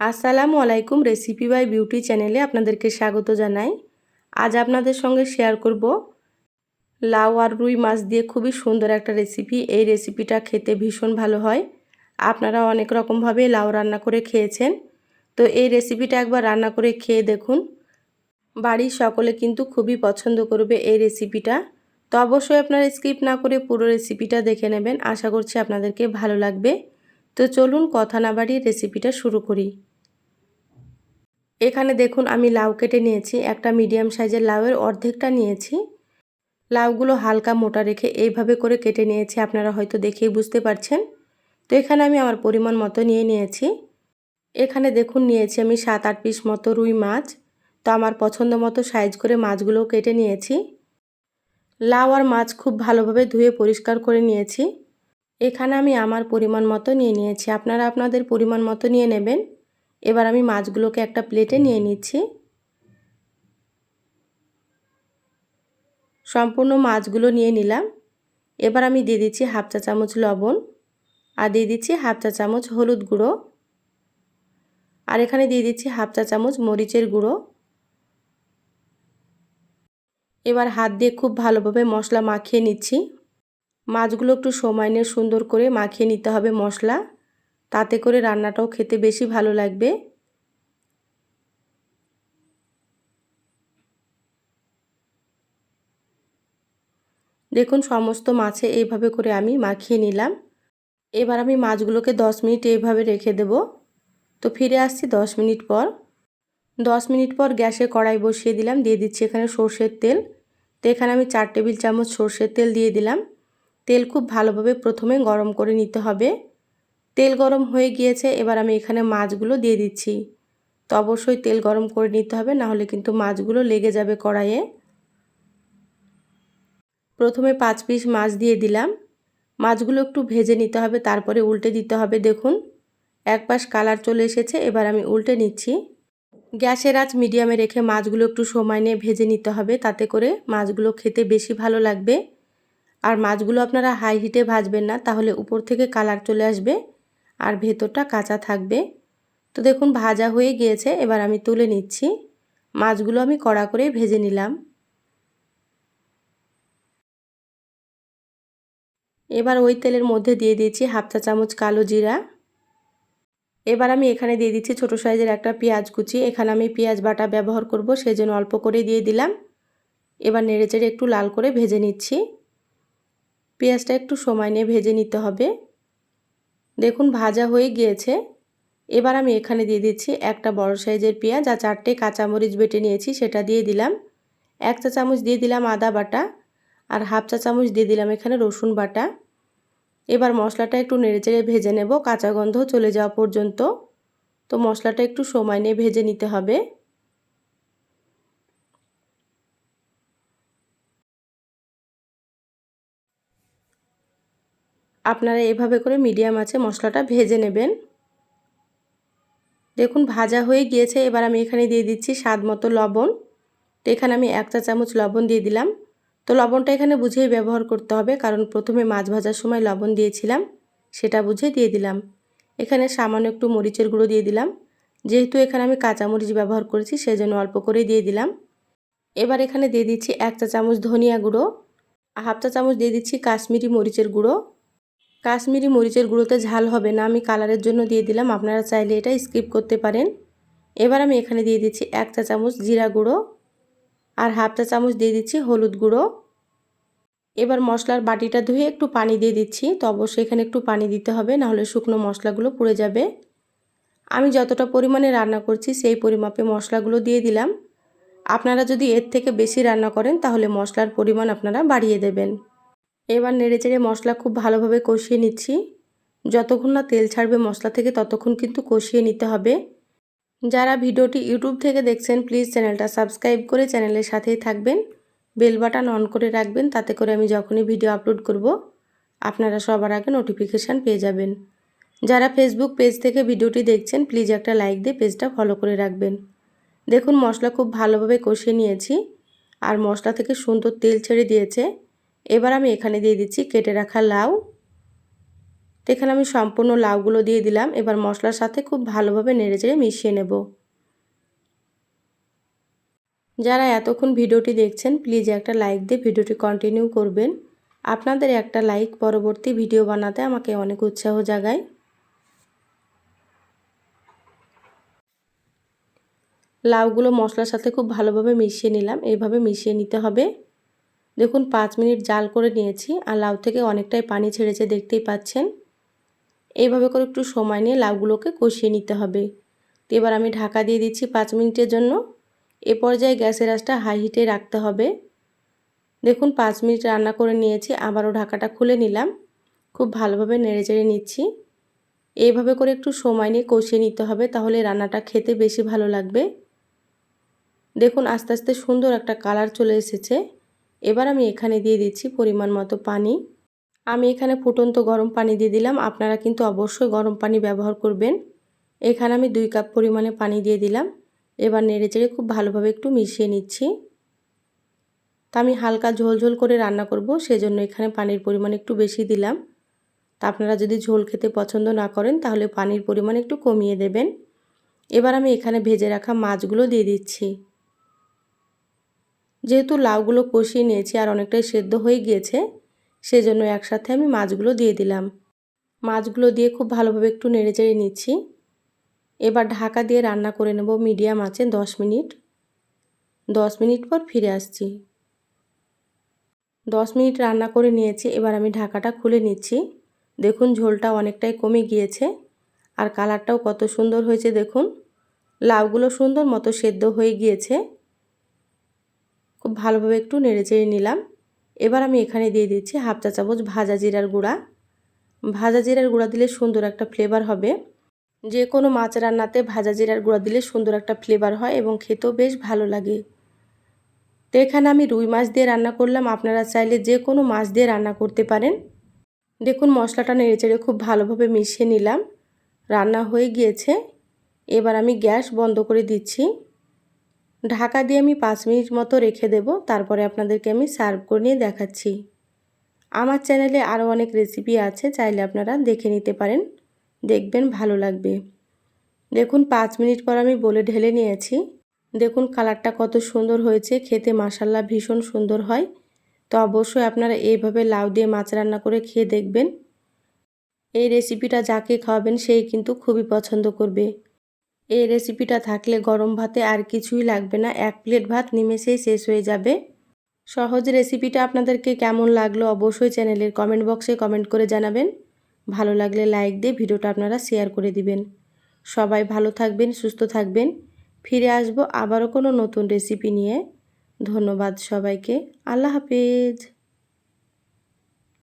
আসসালামু আলাইকুম recipe by beauty চ্যানেলে আপনাদেরকে স্বাগত জানাই। আজ আপনাদের সঙ্গে শেয়ার করব লাউ আর রুই মাছ দিয়ে খুবই সুন্দর একটা রেসিপি এই রেসিপিটা খেতে ভীষণ ভালো হয়। আপনারা অনেক রকমভাবে লাউ রান্না করে খেয়েছেন। তো এই রেসিপিটা একবার রান্না করে খেয়ে দেখুন। বাড়ির সকলে কিন্তু খুবই পছন্দ করবে এই রেসিপিটা তো অবশ্যই আপনারা স্কিপ না করে পুরো রেসিপিটা দেখে নেবেন। আশা করছি আপনাদেরকে ভালো লাগবে। তো চলুন কথা না বাড়িয়ে রেসিপিটা শুরু করি। এখানে দেখুন আমি লাউ কেটে নিয়েছি, একটা মিডিয়াম সাইজের লাউয়ের অর্ধেকটা নিয়েছি। লাউগুলো হালকা মোটা রেখে এইভাবে করে কেটে নিয়েছি, আপনারা হয়তো দেখেই বুঝতে পারছেন। তো এখানে আমি আমার পরিমাণ মতো নিয়ে নিয়েছি। এখানে দেখুন নিয়েছি আমি সাত আট পিস মতো রুই মাছ। তো আমার পছন্দ মতো সাইজ করে মাছগুলো কেটে নিয়েছি। লাউ আর মাছ খুব ভালোভাবে ধুয়ে পরিষ্কার করে নিয়েছি। এখানে আমি আমার পরিমাণ মতো নিয়ে নিয়েছি। আপনারা আপনাদের পরিমাণ মতো নিয়ে নেবেন। এবার আমি মাছগুলোকে একটা প্লেটে নিয়ে নিচ্ছি। সম্পূর্ণ মাছগুলো নিয়ে নিলাম। এবার আমি দিয়ে দিচ্ছি হাফ চা চামচ লবণ আর দিয়ে দিচ্ছি হাফ চা চামচ হলুদ গুঁড়ো। আর এখানে দিয়ে দিচ্ছি হাফ চা চামচ মরিচের গুঁড়ো। এবার হাত দিয়ে খুব ভালোভাবে মশলা মাখিয়ে নিচ্ছি। মাছগুলো একটু সময় নিয়ে সুন্দর করে মাখিয়ে নিতে হবে মশলা। তাতে করে রান্নাটাও খেতে বেশি ভালো লাগবে। দেখুন, সমস্ত মাছে এইভাবে করে আমি মাখিয়ে নিলাম। এবার আমি মাছগুলোকে দশ মিনিট এইভাবে রেখে দেব। তো ফিরে আসছি দশ মিনিট পর। দশ মিনিট পর গ্যাসে কড়াই বসিয়ে দিলাম, দিয়ে দিচ্ছি এখানে সর্ষের তেল। তো এখানে আমি চার টেবিল চামচ সর্ষের তেল দিয়ে দিলাম। তেল খুব ভালোভাবে প্রথমে গরম করে নিতে হবে। তেল গরম হয়ে গিয়েছে, এবার আমি এখানে মাছগুলো দিয়ে দিচ্ছি। তো অবশ্যই তেল গরম করে নিতে হবে, নাহলে কিন্তু মাছগুলো লেগে যাবে কড়াইয়ে। প্রথমে পাঁচ পিস মাছ দিয়ে দিলাম। মাছগুলো একটু ভেজে নিতে হবে, তারপরে উল্টে দিতে হবে, দেখুন। এক পাশ কালার চলে এসেছে, এবার আমি উল্টে নিচ্ছি। গ্যাসের আঁচ মিডিয়ামে রেখে মাছগুলো একটু সময় নিয়ে ভেজে নিতে হবে, তাতে করে মাছগুলো খেতে বেশি ভালো লাগবে। আর মাছগুলো আপনারা হাই হিটে ভাজবেন না, তাহলে উপর থেকে কালার চলে আসবে। আর ভেতরটা কাঁচা থাকবে। তো দেখুন, ভাজা হয়ে গিয়েছে, এবার আমি তুলে নিচ্ছি। মাছগুলো আমি কড়া করে ভেজে নিলাম। এবার ওই তেলের মধ্যে দিয়ে দিয়েছি হাফ চা চামচ কালো জিরা। এবার আমি এখানে দিয়ে দিচ্ছি ছোটো সাইজের একটা পেঁয়াজ কুচি। এখানে আমি পেঁয়াজ বাটা ব্যবহার করব সেই জন্য অল্প করে দিয়ে দিলাম। এবার নেড়ে চেড়ে একটু লাল করে ভেজে নিচ্ছি। পেঁয়াজটা একটু সময় নিয়ে ভেজে নিতে হবে। দেখুন, ভাজা হয়ে গিয়েছে। এবার আমি এখানে দিয়ে দিচ্ছি একটা বড় সাইজের পেঁয়াজ আর চারটে কাঁচামরিচ বেটে নিয়েছি, সেটা দিয়ে দিলাম। এক চা চামচ দিয়ে দিলাম আদা বাটা আর হাফ চা চামচ দিয়ে দিলাম এখানে রসুন বাটা। এবার মশলাটা একটু নেড়েচেড়ে ভেজে নেব, কাঁচা গন্ধ চলে যাওয়া পর্যন্ত। তো মশলাটা একটু সময় নিয়ে ভেজে নিতে হবে। আপনারা এভাবে করে মিডিয়াম আছে মশলাটা ভেজে নেবেন। দেখুন, ভাজা হয়ে গিয়েছে। এবার আমি এখানে দিয়ে দিচ্ছি স্বাদ মতো লবণ। তো এখানে আমি এক চা চামচ লবণ দিয়ে দিলাম। তো লবণটা এখানে বুঝেই ব্যবহার করতে হবে, কারণ প্রথমে মাছ ভাজার সময় লবণ দিয়েছিলাম, সেটা বুঝে দিয়ে দিলাম। এখানে সামান্য একটু মরিচের গুঁড়ো দিয়ে দিলাম। যেহেতু এখানে আমি কাঁচামরিচ ব্যবহার করেছি, সেজন্য অল্প করে দিয়ে দিলাম। এবার এখানে দিয়ে দিচ্ছি এক চা চামচ ধনিয়া গুঁড়ো। হাফ চা চামচ দিয়ে দিচ্ছি কাশ্মীরি মরিচের গুঁড়ো। কাশ্মীরি মরিচের গুঁড়োতে ঝাল হবে না। আমি কালারের জন্য দিয়ে দিলাম। আপনারা চাইলে এটা স্কিপ করতে পারেন। এবার আমি এখানে দিয়ে দিচ্ছি এক চা চামচ জিরা গুঁড়ো আর হাফ চা চামচ দিয়ে দিচ্ছি হলুদ গুঁড়ো। এবার মশলার বাটিটা ধুয়ে একটু পানি দিয়ে দিচ্ছি। তো অবশ্যই এখানে একটু পানি দিতে হবে, নাহলে শুকনো মশলাগুলো পুড়ে যাবে। আমি যতটা পরিমাণে রান্না করছি সেই পরিমাপে মশলাগুলো দিয়ে দিলাম। আপনারা যদি এর থেকে বেশি রান্না করেন, তাহলে মশলার পরিমাণ আপনারা বাড়িয়ে দেবেন। এবার নেড়েচেড়ে মশলা খুব ভালোভাবে কষিয়ে নিচ্ছি। যতক্ষণ না তেল ছাড়বে মশলা থেকে, ততক্ষণ কিন্তু কষিয়ে নিতে হবে। যারা ভিডিওটি ইউটিউব থেকে দেখছেন, প্লিজ চ্যানেলটা সাবস্ক্রাইব করে চ্যানেলের সাথেই থাকবেন। বেল বাটন অন করে রাখবেন, তাতে করে আমি যখনই ভিডিও আপলোড করব, আপনারা সবার আগে নোটিফিকেশান পেয়ে যাবেন। যারা ফেসবুক পেজ থেকে ভিডিওটি দেখছেন, প্লিজ একটা লাইক দিয়ে পেজটা ফলো করে রাখবেন। দেখুন, মশলা খুব ভালোভাবে কষিয়ে নিয়েছি। আর মশলা থেকে সুন্দর তেল ছেড়ে দিয়েছে। এবার আমি এখানে দিয়ে দিচ্ছি কেটে রাখা লাউ। তো এখানে আমি সম্পূর্ণ লাউগুলো দিয়ে দিলাম। এবার মশলার সাথে খুব ভালোভাবে নেড়ে চেড়ে মিশিয়ে নেব। যারা এতক্ষণ ভিডিওটি দেখছেন, প্লিজ একটা লাইক দিয়ে ভিডিওটি কন্টিনিউ করবেন। আপনাদের একটা লাইক পরবর্তী ভিডিও বানাতে আমাকে অনেক উৎসাহ জাগায়। লাউগুলো মশলার সাথে খুব ভালোভাবে মিশিয়ে নিলাম। এইভাবে মিশিয়ে নিতে হবে। দেখুন, পাঁচ মিনিট জাল করে নিয়েছি আর লাউ থেকে অনেকটাই পানি ছেড়েছে, দেখতেই পাচ্ছেন। এইভাবে করে একটু সময় নিয়ে লাউগুলোকে কষিয়ে নিতে হবে। তো এবার আমি ঢাকা দিয়ে দিচ্ছি পাঁচ মিনিটের জন্য। এ পর্যায়ে গ্যাসের আঁচটা হাই হিটে রাখতে হবে। দেখুন, পাঁচ মিনিট রান্না করে নিয়েছি, আবারও ঢাকাটা খুলে নিলাম। খুব ভালোভাবে নেড়ে চেড়ে নিচ্ছি। এইভাবে করে একটু সময় নিয়ে কষিয়ে নিতে হবে, তাহলে রান্নাটা খেতে বেশি ভালো লাগবে। দেখুন, আস্তে আস্তে সুন্দর একটা কালার চলে এসেছে। এবার আমি এখানে দিয়ে দিচ্ছি পরিমাণ মতো পানি। আমি এখানে ফুটন্ত গরম পানি দিয়ে দিলাম। আপনারা কিন্তু অবশ্যই গরম পানি ব্যবহার করবেন। এখানে আমি দুই কাপ পরিমাণে পানি দিয়ে দিলাম। এবার নেড়ে চেড়ে খুব ভালোভাবে একটু মিশিয়ে নিচ্ছি। তা আমি হালকা ঝোল ঝোল করে রান্না করব, সেজন্য এখানে পানির পরিমাণ একটু বেশি দিলাম। তা আপনারা যদি ঝোল খেতে পছন্দ না করেন, তাহলে পানির পরিমাণ একটু কমিয়ে দেবেন। এবার আমি এখানে ভেজে রাখা মাছগুলো দিয়ে দিচ্ছি। যেহেতু লাউগুলো কষিয়ে নিয়েছি আর অনেকটাই সেদ্ধ হয়ে গিয়েছে, সেজন্য একসাথে আমি মাছগুলো দিয়ে দিলাম। মাছগুলো দিয়ে খুব ভালোভাবে একটু নেড়ে চেড়ে নিচ্ছি। এবার ঢাকা দিয়ে রান্না করে নেব মিডিয়াম আছে দশ মিনিট। দশ মিনিট পর ফিরে আসছি। দশ মিনিট রান্না করে নিয়েছি, এবার আমি ঢাকাটা খুলে নিচ্ছি। দেখুন ঝোলটা অনেকটাই কমে গিয়েছে আর কালারটাও কত সুন্দর হয়েছে দেখুন। লাউগুলো সুন্দর মতো সেদ্ধ হয়ে গিয়েছে। খুব ভালোভাবে একটু নেড়ে চেড়ে নিলাম। এবার আমি এখানে দিয়ে দিচ্ছি হাফ চা চামচ ভাজা জিরার গুঁড়া। ভাজা জিরার গুঁড়া দিলে সুন্দর একটা ফ্লেভার হবে। যে কোনো মাছ রান্নাতে ভাজা জিরার গুঁড়া দিলে সুন্দর একটা ফ্লেভার হয় এবং খেতেও বেশ ভালো লাগে। তো এখানে আমি রুই মাছ দিয়ে রান্না করলাম। আপনারা চাইলে যে কোনো মাছ দিয়ে রান্না করতে পারেন। দেখুন মশলাটা নেড়ে চেড়ে খুব ভালোভাবে মিশিয়ে নিলাম। রান্না হয়ে গিয়েছে। এবার আমি গ্যাস বন্ধ করে দিচ্ছি। ঢাকা দিয়ে আমি পাঁচ মিনিট মতো রেখে দেব, তারপরে আপনাদেরকে আমি সার্ভ করে নিয়ে দেখাচ্ছি। আমার চ্যানেলে আরও অনেক রেসিপি আছে, চাইলে আপনারা দেখে নিতে পারেন। দেখবেন ভালো লাগবে। দেখুন, পাঁচ মিনিট পর আমি বলে ঢেলে নিয়েছি। দেখুন, কালারটা কত সুন্দর হয়েছে, খেতে মাসাল্লা ভীষণ সুন্দর হয়। তো অবশ্যই আপনারা এইভাবে লাউ দিয়ে মাছ রান্না করে খেয়ে দেখবেন। এই রেসিপিটা যাকে খাওয়াবেন, সেই কিন্তু খুবই পছন্দ করবে। এই রেসিপিটা থাকলে গরম ভাতে আর কিছুই লাগবে না। এক প্লেট ভাত নিমেষেই শেষ হয়ে যাবে। সহজ রেসিপিটা আপনাদেরকে কেমন লাগল অবশ্যই চ্যানেলের কমেন্ট বক্সে কমেন্ট করে জানাবেন। ভালো লাগলে লাইক দিয়ে ভিডিওটা আপনারা শেয়ার করে দিবেন। সবাই ভালো থাকবেন, সুস্থ থাকবেন। ফিরে আসব আবারও কোনো নতুন রেসিপি নিয়ে। ধন্যবাদ সবাইকে। আল্লাহ হাফিজ।